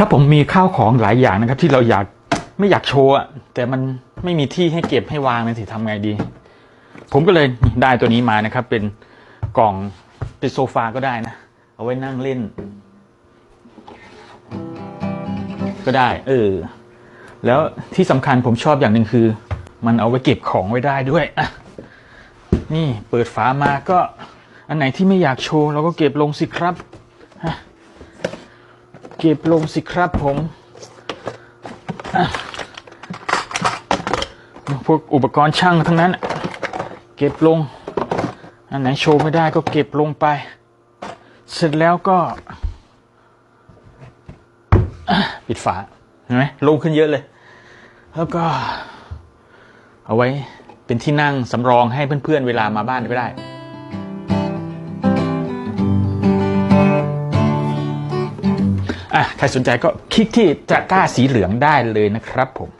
ครับผมมีข้าวของหลายอย่างนะครับ ที่เราอยากไม่อยากโชว์แต่มันไม่มีที่ให้เก็บให้วางเลยสิทำไงดี ผมก็เลยได้ตัวนี้มานะครับ เป็นกล่องเป็นโซฟาก็ได้นะ เอาไว้นั่งเล่น ก็ได้ เออ แล้วที่สำคัญผมชอบอย่างหนึ่งคือ มันเอาไว้เก็บของไว้ได้ด้วยนี่เปิดฝามาก็อันไหนที่ไม่อยากโชว์เราก็เก็บลงสิครับฮะ เก็บลงสิครับผมพวกอุปกรณ์ช่างทั้งนั้น เก็บลง อันไหนโชว์ไม่ได้ก็เก็บลงไป เสร็จแล้วก็ปิดฝาเห็นไหมลงขึ้นเยอะเลย แล้วก็ เอาไว้เป็นที่นั่งสำรองให้เพื่อนๆเวลามาบ้านก็ได้ อะใครสนใจก็คลิกที่ตะกร้าสีเหลืองได้เลยนะครับผม